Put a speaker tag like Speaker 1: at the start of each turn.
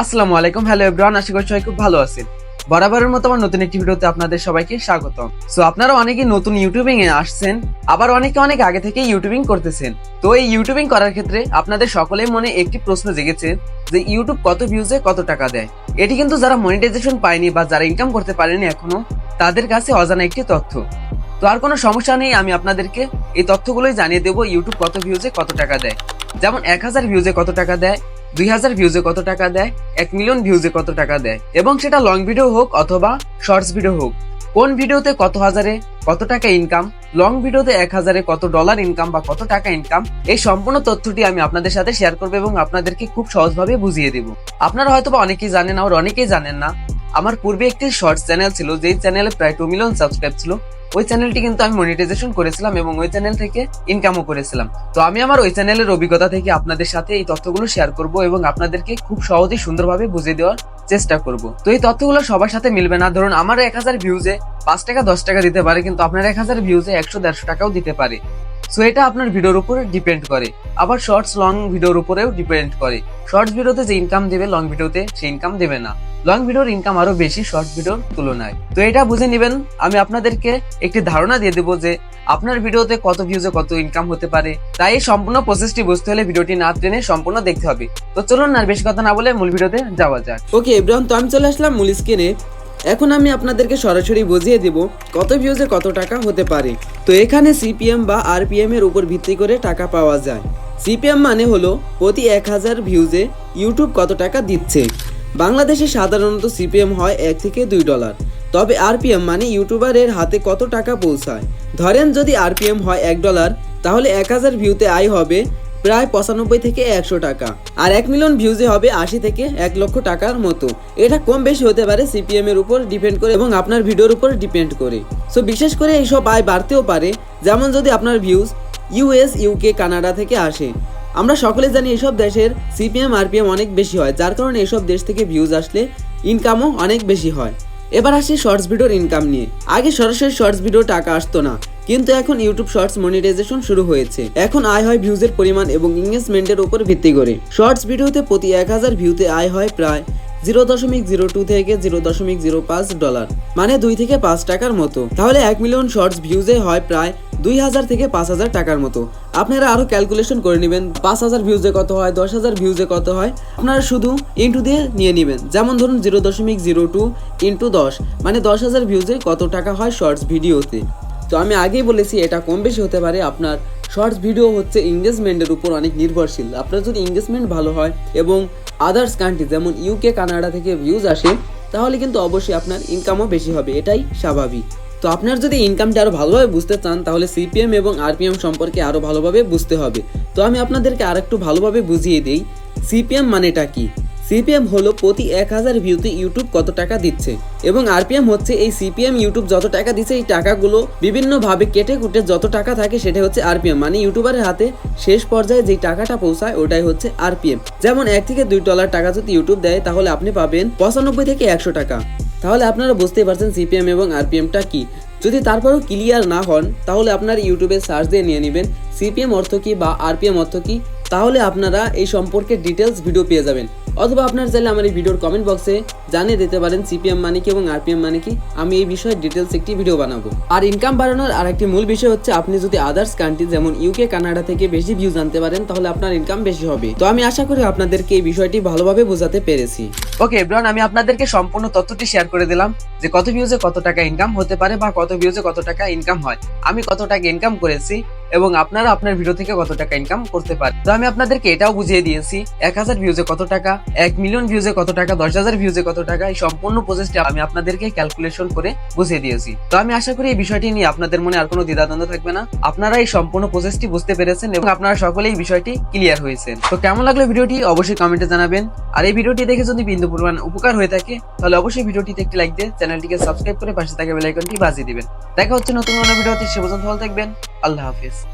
Speaker 1: আসসালামু আলাইকুম। Hello everyone আশা করি সবাই খুব ভালো আছেন। বরাবরের মতো আমার নতুন একটি ভিডিওতে আপনাদের সবাইকে স্বাগতম। সো আপনারা অনেকেই নতুন ইউটিউবিং এ আসছেন, আবার অনেকে অনেক আগে থেকে ইউটিউবিং করতেছেন। তো এই ইউটিউবিং করার ক্ষেত্রে আপনাদের সকলের মনে একটি প্রশ্ন জেগেছে যে ইউটিউব কত ভিউজে কত টাকা দেয়? এটি কিন্তু যারা মনিটাইজেশন পায়নি বা যারা ইনকাম করতে পারেনি এখনও, তাদের কাছে অজানা একটি তথ্য। তো আর কোনো সমস্যা নেই, আমি আপনাদেরকে এই তথ্যগুলোই জানিয়ে দেবো ইউটিউব কত ভিউজে কত টাকা দেয়। যেমন, এক হাজার ভিউজে কত টাকা দেয় দুই হাজার ভিউজে কত টাকা দেয়? এক মিলিয়ন ভিউজে কত টাকা দেয়? এবং সেটা লং ভিডিও হোক অথবা শর্টস ভিডিও হোক, কোন ভিডিওতে কত হাজারে কত টাকা ইনকাম লং ভিডিওতে এক হাজারে কত ডলার ইনকাম বা কত টাকা ইনকাম এই সম্পূর্ণ তথ্যটি আমি আপনাদের সাথে শেয়ার করব এবং আপনাদেরকে খুব সহজভাবে বুঝিয়ে দেব। আপনারা হয়তো অনেকেই জানেন আর অনেকেই জানেন না, আমার পূর্বে একটি শর্টস চ্যানেল ছিল, যেই চ্যানেলে প্রায় টু মিলিয়ন সাবস্ক্রাইব ছিল। ওই চ্যানেলটি কিন্তু আমি মনিটাইজেশন করেছিলাম এবং ওই চ্যানেল থেকে ইনকামও করেছিলাম। তো আমি আমার ওই চ্যানেলের অভিজ্ঞতা থেকে আপনাদের সাথে এই তথ্যগুলো শেয়ার করব এবং আপনাদেরকে খুব সহজেই সুন্দরভাবে বুঝিয়ে দেওয়ার চেষ্টা করব। তো এই তথ্যগুলো সবার সাথে মিলবে না। ধরুন, আমার এক হাজার ভিউজে পাঁচ টাকা, দশ টাকা দিতে পারে, কিন্তু আপনার এক হাজার ভিউজে একশো, দেড়শো টাকাও দিতে পারে। সো এটা আপনার ভিডিওর উপরে ডিপেন্ড করে। আবার শর্টস লং ভিডিওর উপরেও ডিপেন্ড করে। শর্টস ভিডিওতে যে ইনকাম দেবে লং ভিডিওতে সে ইনকাম দেবে না। লং ভিডিওর ইনকাম আরও বেশি শর্ট ভিডিওর তুলনায়। তো এটা বুঝে নেবেন, আমি আপনাদেরকে একটি ধারণা দিয়ে দেবো যে আপনার ভিডিওতে কত ভিউজে কত ইনকাম হতে পারে। তাই সম্পূর্ণ প্রসেসটি বুঝতে হলে ভিডিওটি না টেনে সম্পূর্ণ দেখতে হবে। তো চলুন আর বেশি কথা না বলে মূল ভিডিওতে যাওয়া যাক। ওকে এব্রাহম তো আমি চলে আসলাম মূল স্ক্রিনে এখন আমি আপনাদেরকে সরাসরি বুঝিয়ে দেব কত ভিউজে কত টাকা হতে পারে। তো এখানে সিপিএম বা আরপিএম এর উপর ভিত্তি করে টাকা পাওয়া যায়। সিপিএম মানে হলো প্রতি এক হাজার ভিউজে ইউটিউব কত টাকা দিচ্ছে। বাংলাদেশে সাধারণত সিপিএম হয় এক থেকে দুই ডলার। তবে আরপিএম মানে ইউটিউবারের হাতে কত টাকা পৌঁছায়। ধরেন যদি আরপিএম হয় এক ডলার, তাহলে এক হাজার ভিউতে আয় হবে প্রায় পঁচানব্বই থেকে একশো টাকা। আর এক মিলিয়ন ভিউজে হবে আশি থেকে এক লক্ষ টাকার মতো। এটা কম বেশি হতে পারে সিপিএম এর উপর ডিপেন্ড করে এবং আপনার ভিডিওর উপর ডিপেন্ড করে। সো বিশেষ করে এইসব আয় বাড়তেও পারে, যেমন যদি আপনার ভিউজ ইউএস ইউকে কানাডা থেকে আসে। আমরা সকলে জানি এসব দেশের সিপিএম আরপিএম অনেক বেশি হয়, যার কারণে এসব দেশ থেকে ভিউজ আসলে ইনকামও অনেক বেশি হয়। এবার আসি শর্টস ভিডিওর ইনকাম নিয়ে। আগে সরাসরি শর্টস ভিডিও টাকা আসতো না, কিন্তু এখন ইউটিউব শর্টস মনিটাইজেশন শুরু হয়েছে। এখন আয় হয় ভিউজের পরিমাণ এবং ইনভেস্টমেন্টের উপর ভিত্তি করে। শর্টস ভিডিওতে প্রতি এক হাজার ভিউতে আয় হয় প্রায় জিরো দশমিক জিরো টু থেকে জিরো দশমিক জিরো পাঁচ ডলার মানে দুই থেকে পাঁচ টাকার মতো। তাহলে এক মিলিয়ন শর্টস ভিউজে হয় প্রায় দুই হাজার থেকে পাঁচ হাজার টাকার মতো। আপনারা আরও ক্যালকুলেশন করে নেবেন, পাঁচ হাজার ভিউজে কত হয়, দশ হাজার ভিউজে কত হয়। আপনারা শুধু ইন্টু দিয়ে নিয়ে নেবেন। যেমন ধরুন জিরো দশমিক জিরো টু ইন্টু দশ মানে দশ হাজার ভিউজে কত টাকা হয় শর্টস ভিডিওতে। তো আমি আগেই বলেছি, এটা কম বেশি হতে পারে। আপনার শর্টস ভিডিও হচ্ছে এঙ্গেজমেন্টের উপর অনেক নির্ভরশীল। আপনার যদি এঙ্গেজমেন্ট ভালো হয় এবং আদার্স কান্ট্রি যেমন ইউকে কানাডা থেকে ভিউজ আসে, তাহলে কিন্তু অবশ্যই আপনার ইনকামও বেশি হবে, এটাই স্বাভাবিক। তো আপনার যদি ইনকামটা আরও ভালোভাবে বুঝতে চান, তাহলে সিপিএম এবং আরপিএম সম্পর্কে আরও ভালোভাবে বুঝতে হবে। তো আমি আপনাদেরকে আর একটু ভালোভাবে বুঝিয়ে দিই সিপিএম মানেটা কি? সিপিএম হলো প্রতি এক হাজার ভিউতে ইউটিউব কত টাকা দিচ্ছে? এবং আরপিএম হচ্ছে এই সিপিএম ইউটিউব যত টাকা দিচ্ছে, এই টাকাগুলো বিভিন্নভাবে কেটে কুটে যত টাকা থাকে সেটা হচ্ছে আরপিএম। মানে ইউটিউবারের হাতে শেষ পর্যায়ে যেই টাকাটা পৌঁছায়, ওটাই হচ্ছে আরপিএম। যেমন এক থেকে দুই ডলার টাকা যদি ইউটিউব দেয়, তাহলে আপনি পাবেন পঁচানব্বই থেকে একশো টাকা। তাহলে আপনারা বুঝতেই পারছেন সিপিএম এবং আরপিএমটা কি। যদি তারপরেও ক্লিয়ার না হন, তাহলে আপনার ইউটিউবে সার্চ দিয়ে নিয়ে নেবেন সিপিএম অর্থ কি বা আরপিএম অর্থ কি। তাহলে আপনারা এই সম্পর্কে ডিটেলস ভিডিও পেয়ে যাবেন। অথবা আপনার চাইলে আমার এই ভিডিওর কমেন্ট বক্সে জানিয়ে দিতে পারেন সিপিএম মানে কি এবং আরপিএম মানে কি। আমি এই বিষয়ে ডিটেলস একটি ভিডিও বানাবো। আর ইনকাম বাড়ানোর আর একটি মূল বিষয় হচ্ছে আপনি যদি আদার্স কান্ট্রি যেমন ইউকে কানাডা থেকে বেশি ভিউ জানতে পারেন, তাহলে আপনার ইনকাম বেশি হবে। তো আমি আশা করি আপনাদেরকে এই বিষয়টি ভালোভাবে বোঝাতে পেরেছি। ওকে এব্রান আমি আপনাদেরকে সম্পূর্ণ তথ্যটি শেয়ার করে দিলাম যে কত ভিউজে কত টাকা ইনকাম হতে পারে বা কত ভিউজে কত টাকা ইনকাম হয়। আমি কত টাকা ইনকাম করেছি এবং আপনারা আপনার ভিডিও থেকে কত টাকা ইনকাম করতে পারেন। তো আমি আপনাদেরকে এটাও বুঝিয়ে দিয়েছি, এক হাজার ভিউজে কত টাকা, এক মিলিয়ন ভিউজে কত টাকা, দশ হাজার ভিউজে কত টাকা, এই সম্পূর্ণ প্রসেসটি আমি আপনাদেরকে ক্যালকুলেশন করে বুঝিয়ে দিয়েছি। তো আমি আশা করি এই বিষয়টি নিয়ে আপনাদের মনে আর কোনো দ্বিধাদ্বন্দ্ব থাকবে না। আপনারা এই সম্পূর্ণ প্রসেসটি বুঝতে পেরেছেন এবং আপনারা সকলেই এই বিষয়টি ক্লিয়ার হয়েছেন। তো কেমন লাগল ভিডিওটি? অবশ্যই কমেন্টে জানাবেন। আর এই ভিডিওটি দেখে যদি বিন্দু পরিমাণ উপকার হয়ে থাকে, তাহলে অবশ্যই ভিডিওটিতে একটি লাইক দিয়ে চ্যানেলটিকে সাবস্ক্রাইব করে পাশে থাকা বেল আইকনটি বাজিয়ে দিবেন। দেখা হচ্ছে নতুন কোনো ভিডিওতে সে পর্যন্ত ভালো থাকবেন। আল্লাহ হাফিজ।